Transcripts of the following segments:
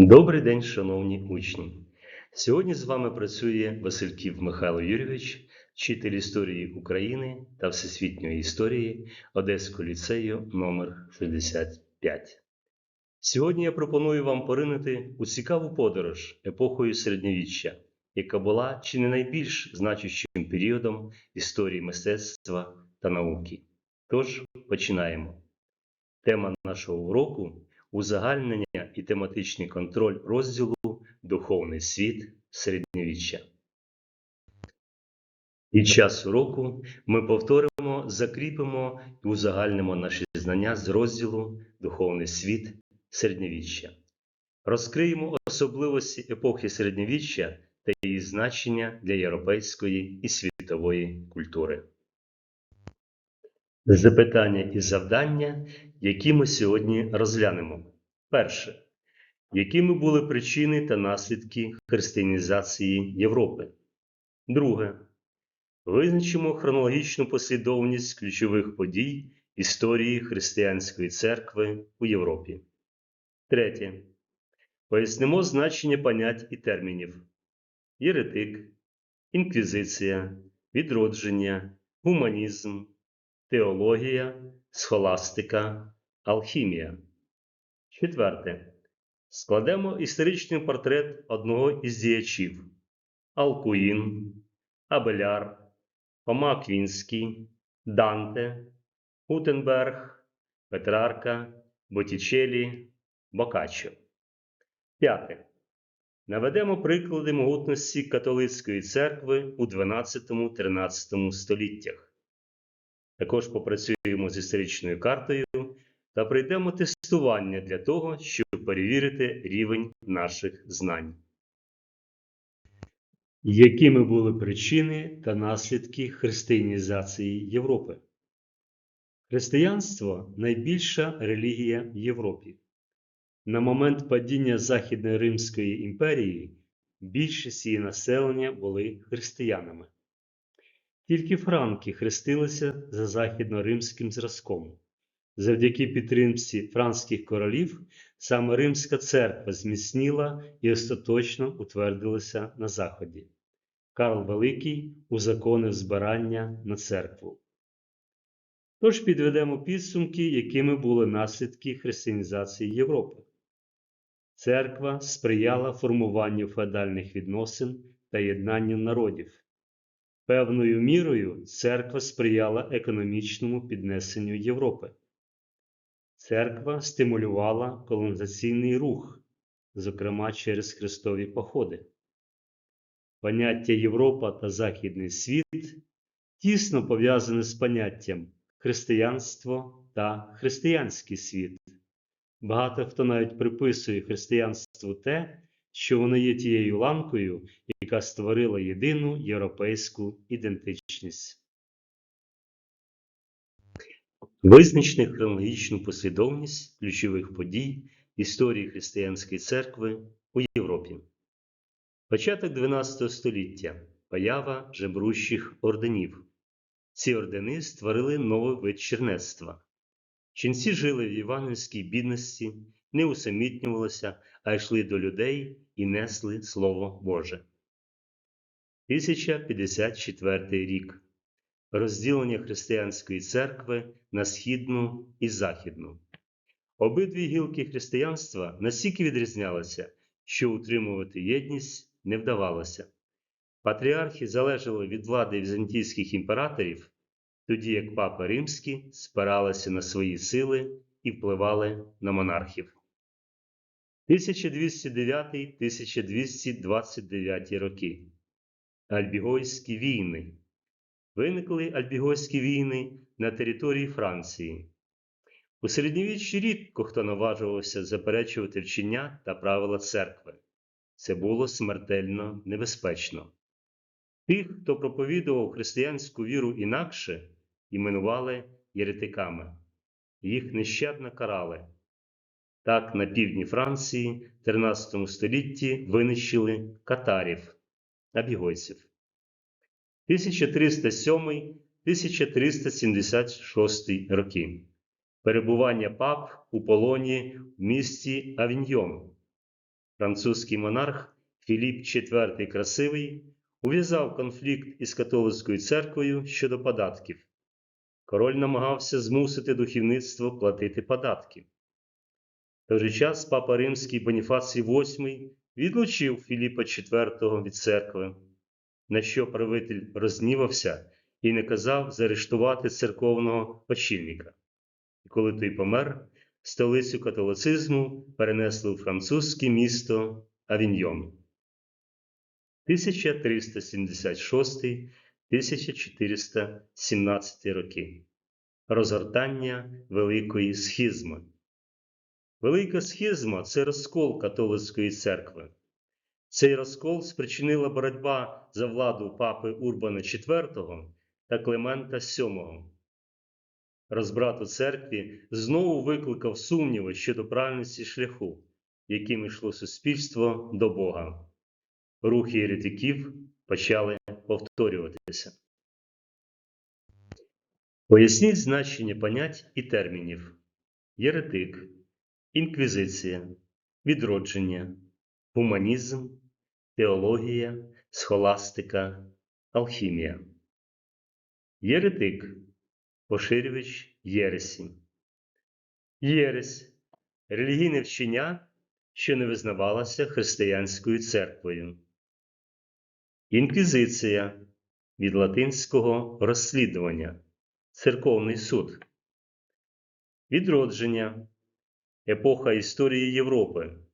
Добрий день, шановні учні! Сьогодні з вами працює Васильків Михайло Юрійович, вчитель історії України та всесвітньої історії Одеського ліцею номер 65. Сьогодні я пропоную вам поринути у цікаву подорож епохою середньовіччя, яка була чи не найбільш значущим періодом історії мистецтва та науки. Тож починаємо. Тема нашого уроку узагальнення і тематичний контроль розділу Духовний світ середньовіччя. Під час уроку ми повторимо, закріпимо і узагальнимо наші знання з розділу Духовний світ середньовіччя. Розкриємо особливості епохи середньовіччя та її значення для європейської і світової культури. Запитання і завдання, які ми сьогодні розглянемо. Перше. Якими були причини та наслідки християнізації Європи? Друге. Визначимо хронологічну послідовність ключових подій історії християнської церкви у Європі. Третє. Пояснимо значення понять і термінів: єретик, інквізиція, відродження, гуманізм, теологія, схоластика, алхімія. Четверте. Складемо історичний портрет одного із діячів: Алкуїн, Абеляр, Фома Квінський, Данте, Гутенберг, Петрарка, Боттічелі, Бокаччо. П'яте. Наведемо приклади могутності католицької церкви у 12-13 століттях. Також попрацюємо з історичною картою та пройдемо тестування для того, щоб перевірити рівень наших знань. Якими були причини та наслідки християнізації Європи? Християнство найбільша релігія в Європі. На момент падіння Західної Римської імперії більшість її населення були християнами. Тільки франки хрестилися за західно-римським зразком. Завдяки підтримці франських королів саме Римська церква зміцніла і остаточно утвердилася на Заході. Карл Великий узаконив збирання на церкву. Тож підведемо підсумки, якими були наслідки християнізації Європи. Церква сприяла формуванню феодальних відносин та єднанню народів. Певною мірою церква сприяла економічному піднесенню Європи. Церква стимулювала колонізаційний рух, зокрема через хрестові походи. Поняття Європа та Західний світ тісно пов'язане з поняттям християнство та християнський світ. Багато хто навіть приписує християнству те, що воно є тією ланкою, яка створила єдину європейську ідентичність. Визначте хронологічну послідовність ключових подій історії християнської церкви у Європі. Початок 12 століття поява жебрущих орденів. Ці ордени створили новий вид чернецтва. Ченці жили в євангельській бідності, не усамітнювалися, а йшли до людей і несли Слово Боже. 1054 рік. Розділення християнської церкви на східну і західну. Обидві гілки християнства настільки відрізнялися, що утримувати єдність не вдавалося. Патріархи залежали від влади візантійських імператорів, тоді як папа римські спиралися на свої сили і впливали на монархів. 1209-1229 роки. Альбігойські війни. Виникли альбігойські війни на території Франції. У середньовіччі рідко хто наважувався заперечувати вчення та правила церкви. Це було смертельно небезпечно. Тих, хто проповідував християнську віру інакше, іменували єретиками, їх нещадно карали. Так, на півдні Франції в 13 столітті винищили катарів, абігойців. 1307-1376 роки. Перебування пап у полоні в місті Авіньйон. французький монарх Філіп IV Красивий ув'язав конфлікт із католицькою церквою щодо податків. Король намагався змусити духовництво платити податки. В той же час папа Римський Боніфацій VIII відлучив Філіпа IV від церкви, на що правитель рознівався і наказав заарештувати церковного очільника. І коли той помер, столицю католицизму перенесли у французьке місто Авіньйон. 1376-1417 роки. Розгортання Великої схизми. Велика схизма це розкол католицької церкви. Цей розкол спричинила боротьба за владу папи Урбана IV та Климента VII. Розбрат у церкві знову викликав сумніви щодо правильності шляху, яким йшло суспільство до Бога. Рухи єретиків почали повторюватися. Поясніть значення понять і термінів: єретик, інквізиція, відродження, гуманізм, теологія, схоластика, алхімія. Єретик поширювач Єресі. Єресь релігійне вчення, що не визнавалося християнською церквою. Інквізиція від латинського розслідування, церковний суд. Відродження епоха історії Європи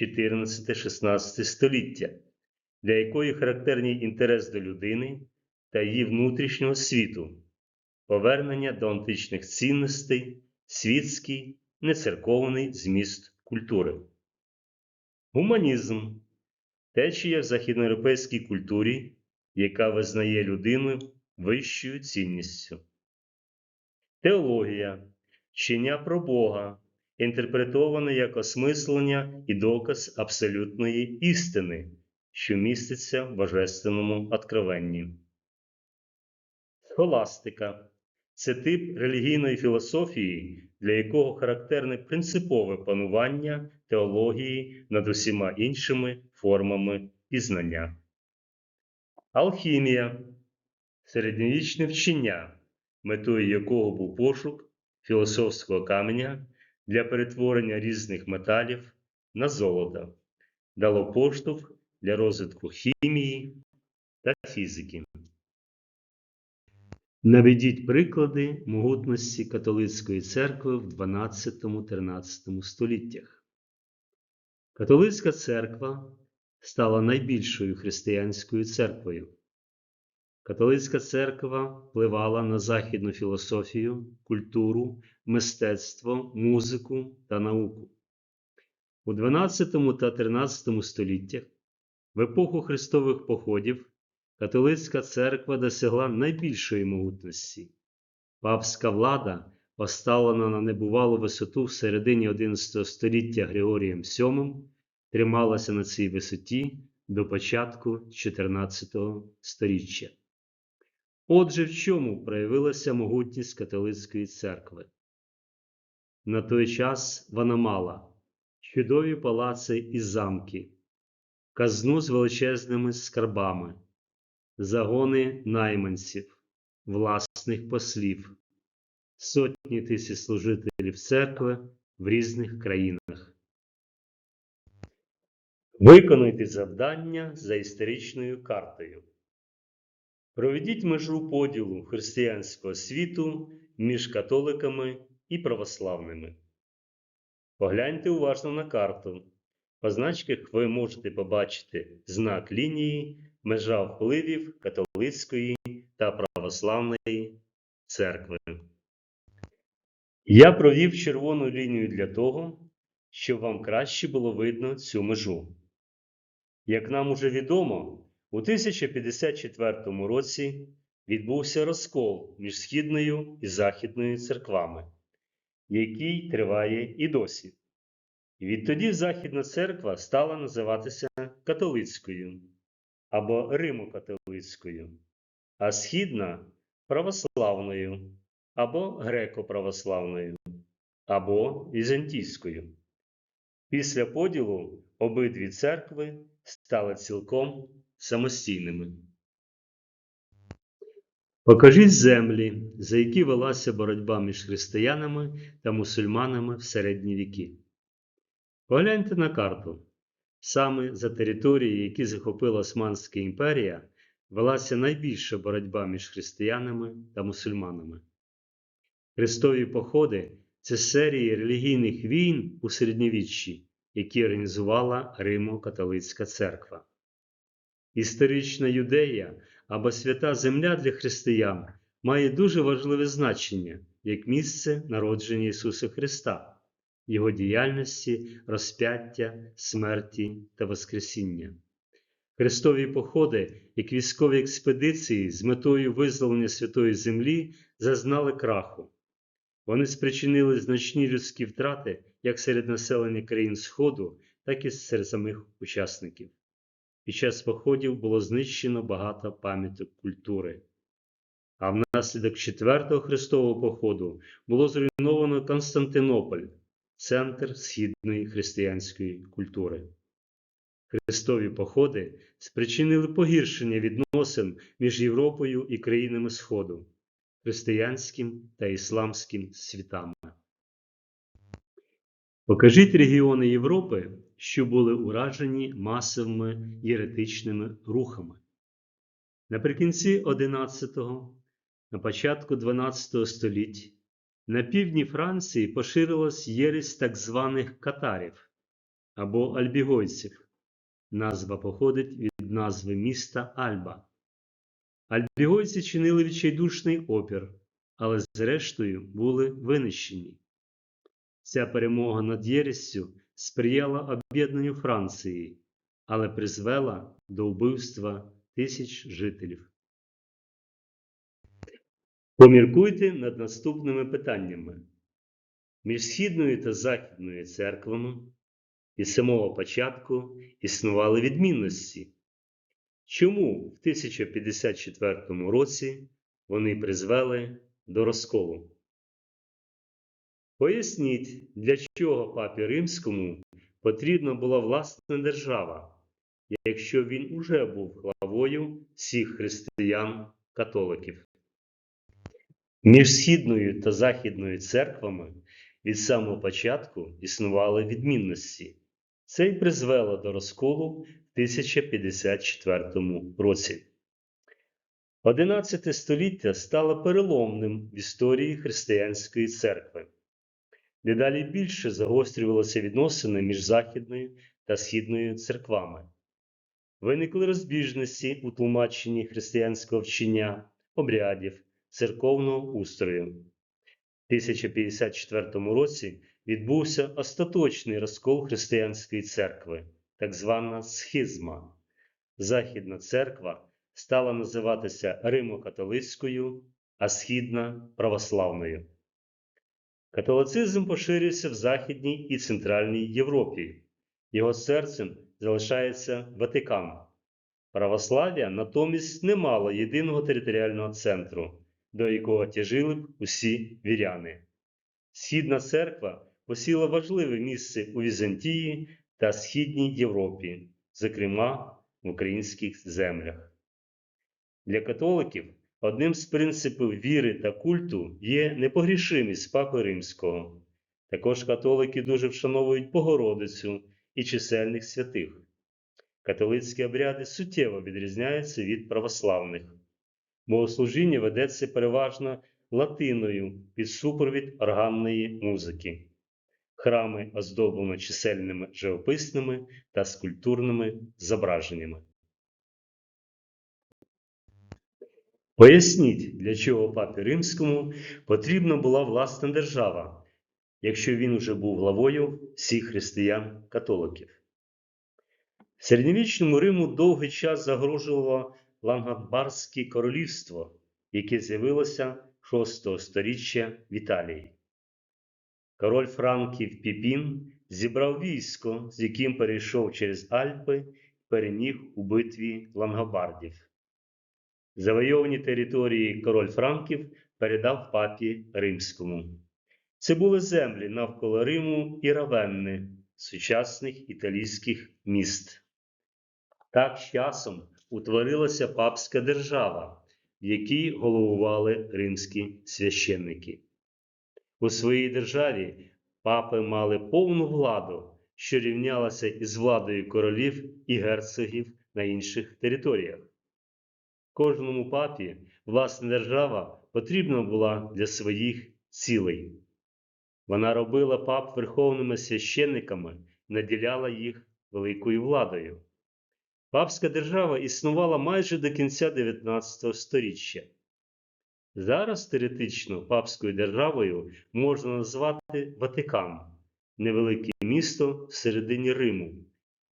14-16 століття, для якої характерний інтерес до людини та її внутрішнього світу, повернення до античних цінностей, світський, нецерковний зміст культури. Гуманізм течія в західноєвропейській культурі, яка визнає людину вищою цінністю. Теологія вчення про Бога, інтерпретоване як осмислення і доказ абсолютної істини, що міститься в божественному откровенні. Схоластика це тип релігійної філософії, для якого характерне принципове панування теології над усіма іншими формами пізнання. Алхімія середньовічне вчення, метою якого був пошук філософського каменя для перетворення різних металів на золото, дало поштовх для розвитку хімії та фізики. Наведіть приклади могутності католицької церкви в 12-13 століттях. Католицька церква стала найбільшою християнською церквою. Католицька церква впливала на західну філософію, культуру, мистецтво, музику та науку. У 12 та 13 століттях, в епоху хрестових походів, католицька церква досягла найбільшої могутності. Папська влада, поставлена на небувалу висоту в середині XI століття Григорієм VII, трималася на цій висоті до початку 14 століття. Отже, в чому проявилася могутність католицької церкви? На той час вона мала чудові палаци і замки, казну з величезними скарбами, загони найманців, власних послів, сотні тисяч служителів церкви в різних країнах. Виконуйте завдання за історичною картою. Проведіть межу поділу християнського світу між католиками і православними. Погляньте уважно на карту. По значках ви можете побачити знак лінії, межа впливів католицької та православної церкви. Я провів червону лінію для того, щоб вам краще було видно цю межу. Як нам уже відомо, у 1054 році відбувся розкол між Східною і Західною церквами, який триває і досі. І відтоді Західна церква стала називатися католицькою або Римо-католицькою, а Східна православною або греко-православною, або візантійською. Після поділу обидві церкви стали цілком самостійними. Покажіть землі, за які велася боротьба між християнами та мусульманами в середні віки. Погляньте на карту. Саме за території, які захопила Османська імперія, велася найбільша боротьба між християнами та мусульманами. Хрестові походи це серії релігійних війн у середньовіччі, які організувала Римо-католицька церква. Історична юдея або свята земля для християн має дуже важливе значення як місце народження Ісуса Христа, Його діяльності, розп'яття, смерті та Воскресіння. Хрестові походи, як військові експедиції з метою визволення святої землі зазнали краху. Вони спричинили значні людські втрати як серед населення країн Сходу, так і серед самих учасників. Під час походів було знищено багато пам'яток культури. А внаслідок четвертого Христового походу було зруйновано Константинополь, центр східної християнської культури. Хрестові походи спричинили погіршення відносин між Європою і країнами Сходу, християнським та ісламським світами. Покажіть регіони Європи, що були уражені масовими єретичними рухами. Наприкінці 11-го, на початку 12 століть на півдні Франції поширилась єресь так званих катарів або альбігойців. Назва походить від назви міста Альба. Альбігойці чинили відчайдушний опір, але зрештою були винищені. Ця перемога над Єрестю сприяла об'єднанню Франції, але призвела до вбивства тисяч жителів. Поміркуйте над наступними питаннями. Між Східною та Західною церквами із самого початку існували відмінності. Чому в 1054 році вони призвели до розколу? Поясніть, для чого папі Римському потрібна була власна держава, якщо він уже був главою всіх християн-католиків. Між Східною та Західною церквами від самого початку існували відмінності. Це й призвело до розколу в 1054 році. XI століття стало переломним в історії християнської церкви. Дедалі більше загострювалися відносини між Західною та Східною церквами. Виникли розбіжності у тлумаченні християнського вчення, обрядів, церковного устрою. В 1054 році відбувся остаточний розкол християнської церкви, так звана схизма. Західна церква стала називатися Римо-католицькою, а східна православною. Католицизм поширився в Західній і Центральній Європі. Його серцем залишається Ватикан. Православ'я натомість не мало єдиного територіального центру, до якого тяжили б усі віряни. Східна церква посіла важливе місце у Візантії та Східній Європі, зокрема в українських землях. Для католиків одним з принципів віри та культу є непогрішимість Папи Римського. Також католики дуже вшановують Богородицю і чисельних святих. Католицькі обряди суттєво відрізняються від православних. Богослужіння ведеться переважно латиною під супровід органної музики. Храми оздоблено чисельними живописними та скульптурними зображеннями. Поясніть, для чого папі Римському потрібна була власна держава, якщо він уже був главою всіх християн-католиків. Середньовічному Риму довгий час загрожувало Лангобардське королівство, яке з'явилося 6 століття в Італії. Король Франків Піпін зібрав військо, з яким перейшов через Альпи переміг у битві лангобардів. Завойовані території король Франків передав папі Римському. Це були землі навколо Риму і Равенни, сучасних італійських міст. Так з часом утворилася папська держава, в якій головували римські священники. У своїй державі папи мали повну владу, що рівнялася із владою королів і герцогів на інших територіях. Кожному папі власна держава потрібна була для своїх цілей. Вона робила пап верховними священниками, наділяла їх великою владою. Папська держава існувала майже до кінця 19 століття. Зараз теоретично папською державою можна назвати Ватикан, невелике місто всередині Риму,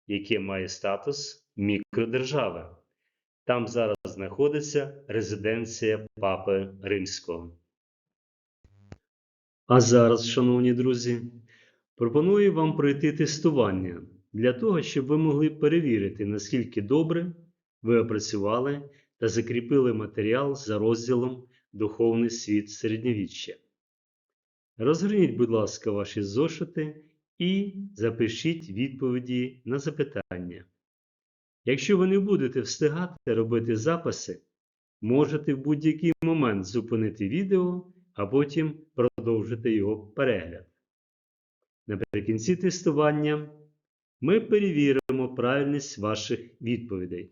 яке має статус мікродержави. Там зараз знаходиться резиденція Папи Римського. А зараз, шановні друзі, пропоную вам пройти тестування для того, щоб ви могли перевірити, наскільки добре ви опрацювали та закріпили матеріал за розділом Духовний світ середньовіччя. Розгорніть, будь ласка, ваші зошити і запишіть відповіді на запитання. Якщо ви не будете встигати робити записи, можете в будь-який момент зупинити відео, а потім продовжити його перегляд. Наприкінці тестування ми перевіримо правильність ваших відповідей.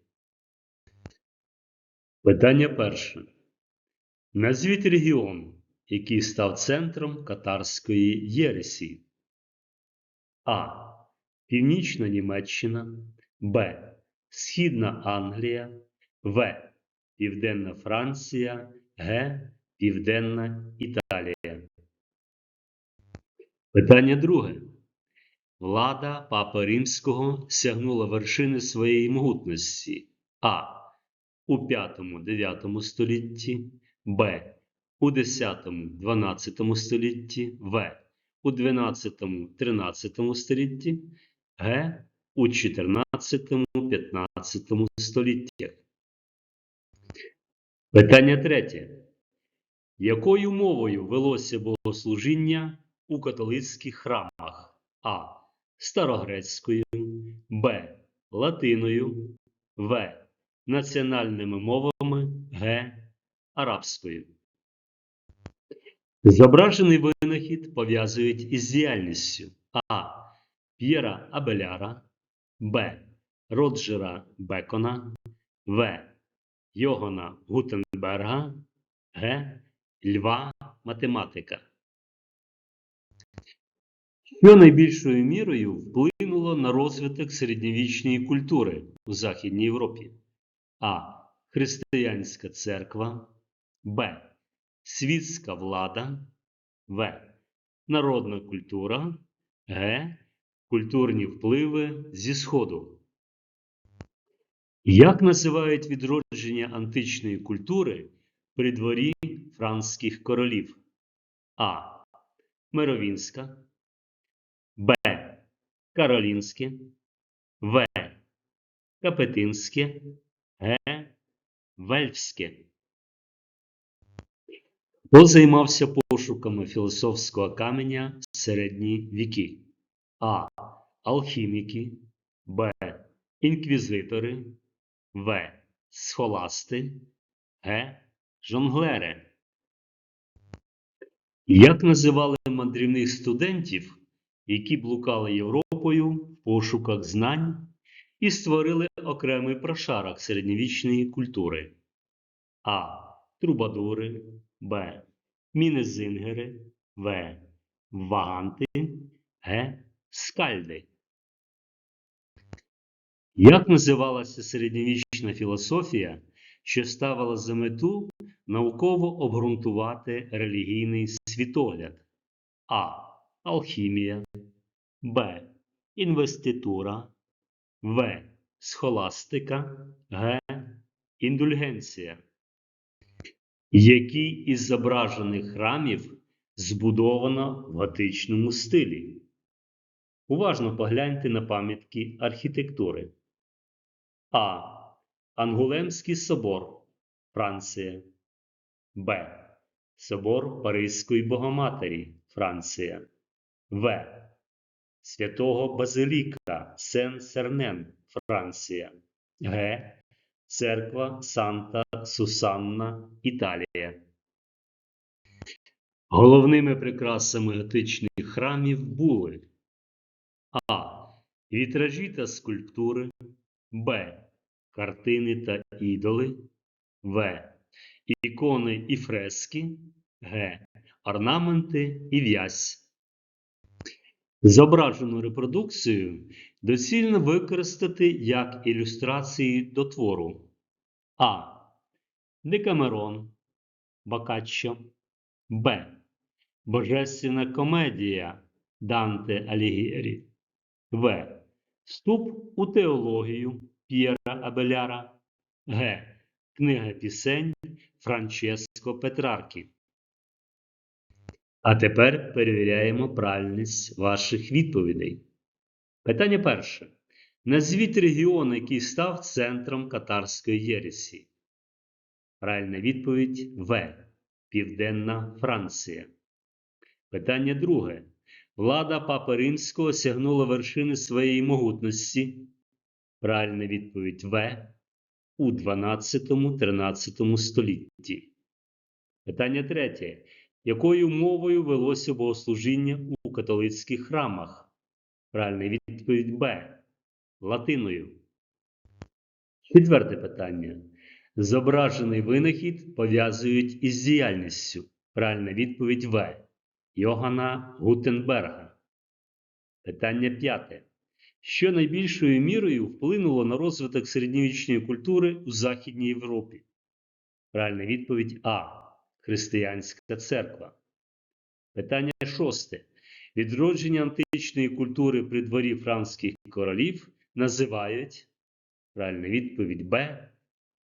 Питання перше. Назвіть регіон, який став центром катарської єресі. А. Північна Німеччина. Б. Східна Англія. В. Південна Франція. Г. Південна Італія. Питання друге. Влада Папи Римського сягнула вершини своєї могутності А. У 5-9 столітті, Б. У 10-12 столітті, В. У 12-13 столітті, Г. У 14-15 століттях. Питання третє. Якою мовою велося богослужіння у католицьких храмах? А. Старогрецькою, Б. Латиною, В. Національними мовами Г. Арабською. Зображений винахід пов'язують із діяльністю А. П'єра Абеляра, Б. Роджера Бекона, В. Йогана Гутенберга, Г. Льва Математика. Що найбільшою мірою вплинуло на розвиток середньовічної культури у Західній Європі? А. Християнська церква, Б. Світська влада, В. Народна культура, Г. Культурні впливи зі Сходу. Як називають відродження античної культури при дворі франських королів? А. Меровінська, Б. Каролінське, В. Капетинське, Г. Вельфське. Хто займався пошуками філософського каменя в середні віки? А. Алхіміки, Б. Інквізитори, В. Схоласти, Г. Жонглери. Як називали мандрівних студентів, які блукали Європою в пошуках знань і створили окремий прошарок середньовічної культури? А. Трубадури, Б. Мінезингери, В. Ваганти, Г. Скальди. Як називалася середньовічна філософія, що ставила за мету науково обґрунтувати релігійний світогляд? А. Алхімія, Б. Інвеститура, В. Схоластика, Г. Індульгенція. Які із зображених храмів збудовано в готичному стилі? Уважно погляньте на пам'ятки архітектури. А. Ангулемський собор, Франція. Б. Собор Паризької Богоматері, Франція. В. Святого Базиліка Сен-Сернен, Франція. Г. Церква Санта Сусанна, Італія. Головними прикрасами готичних храмів були А. Вітражі та скульптури, Б. Картини та ідоли, В. Ікони і фрески, Г. Орнаменти і в'язь. Зображену репродукцію доцільно використати як ілюстрації до твору А. Декамерон Боккаччо Б. Божественна комедія Данте Алігєрі В. Вступ у теологію П'єра Абеляра Г. Книга пісень Франческо Петраркі. А тепер перевіряємо правильність ваших відповідей. Питання перше. Назвіть регіон, який став центром катарської єресі. Правильна відповідь В. Південна Франція. Питання друге. Влада Папи Римського осягнула вершини своєї могутності. Правильна відповідь В. У 12-13 столітті. Питання третє. Якою мовою велося богослужіння у католицьких храмах? Правильна відповідь Б. Латиною. Четверте питання. Зображений винахід пов'язують із діяльністю. Правильна відповідь В. Йогана Гутенберга. Питання п'яте. Що найбільшою мірою вплинуло на розвиток середньовічної культури у Західній Європі? Правильна відповідь А. Християнська церква. Питання шосте. Відродження античної культури при дворі франкських королів називають. Правильна відповідь Б.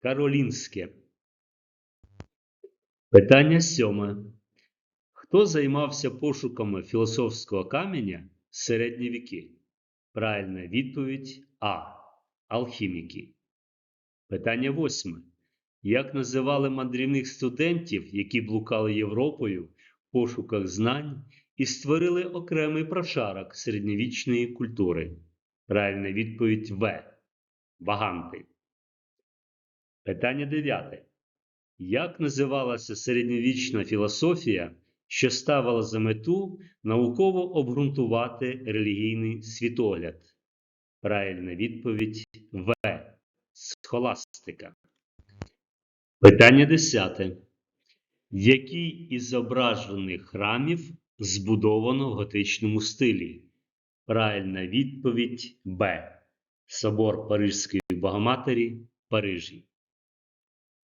Каролінське. Питання сьоме. Хто займався пошуками філософського каменя в середні віки? Правильна відповідь А. Алхіміки. Питання восьме. Як називали мандрівних студентів, які блукали Європою в пошуках знань і створили окремий прошарок середньовічної культури? Правильна відповідь В. Ваганти. Питання дев'яте. Як називалася середньовічна філософія, що ставила за мету науково обґрунтувати релігійний світогляд? Правильна відповідь В. Схоластика. Питання десяте. Який із зображених храмів збудовано в готичному стилі? Правильна відповідь Б. Собор Парижської Богоматері Парижі.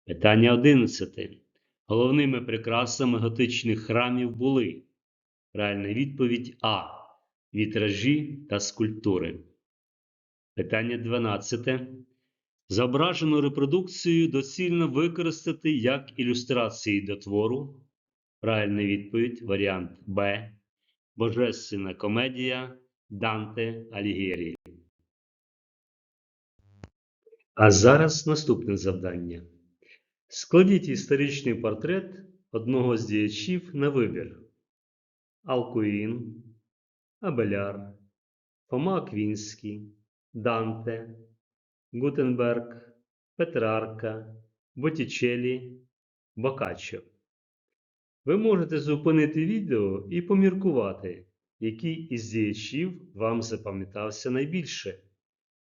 Питання 11. Головними прикрасами готичних храмів були. Правильна відповідь А. Вітражі та скульптури. Питання 12. Зображену репродукцію доцільно використати як ілюстрації до твору. Правильна відповідь варіант Б. Божественна комедія Данте Алігєрі. А зараз наступне завдання. Складіть історичний портрет одного з діячів на вибір: Алкуїн, Абеляр, Фома Аквінський, Данте, Гутенберг, Петрарка, Боттічелі, Боккаччо. Ви можете зупинити відео і поміркувати, який із діячів вам запам'ятався найбільше.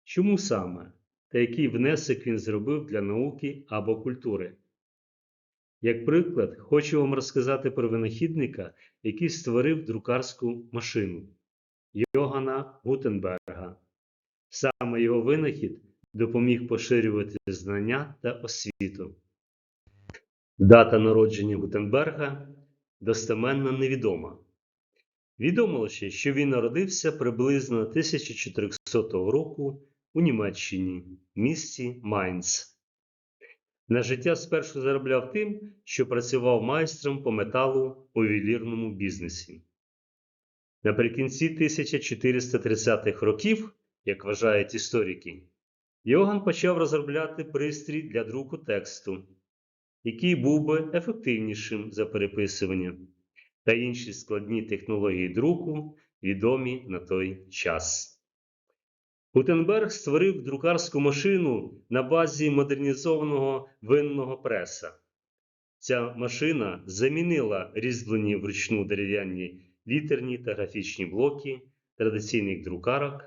Чому саме? Та який внесок він зробив для науки або культури. Як приклад, хочу вам розказати про винахідника, який створив друкарську машину Йогана Гутенберга. Саме його винахід допоміг поширювати знання та освіту. Дата народження Гутенберга достеменно невідома. Відомо лише, що він народився приблизно 1400 року у Німеччині, місті Майнц. На життя спершу заробляв тим, що працював майстром по металу у ювелірному бізнесі. Наприкінці 1430-х років, як вважають історики, Йоган почав розробляти пристрій для друку тексту, який був би ефективнішим за переписування та інші складні технології друку, відомі на той час. Гутенберг створив друкарську машину на базі модернізованого винного преса. Ця машина замінила різьблені вручну дерев'яні літерні та графічні блоки традиційних друкарок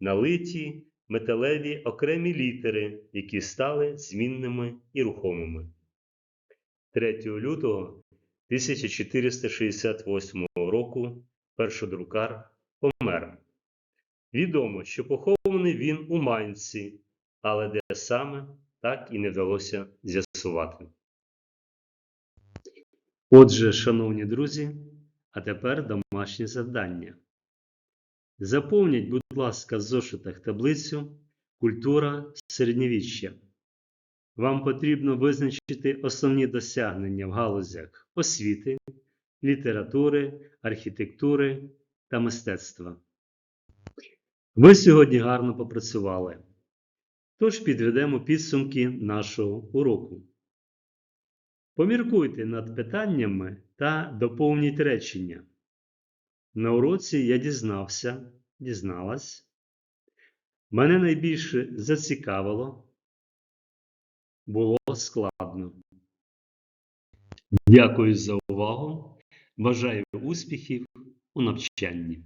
на литі металеві окремі літери, які стали змінними і рухомими. 3 лютого 1468 року першодрукар помер. Відомо, що похований він у Майнці, але де саме так і не вдалося з'ясувати. Отже, шановні друзі, а тепер домашнє завдання. Заповніть, будь ласка, в зошитах таблицю Культура середньовіччя. Вам потрібно визначити основні досягнення в галузях освіти, літератури, архітектури та мистецтва. Ви сьогодні гарно попрацювали. Тож підведемо підсумки нашого уроку. Поміркуйте над питаннями та доповніть речення. На уроці я дізнався, дізналась. Мене найбільше зацікавило, було складно. Дякую за увагу. Бажаю успіхів у навчанні.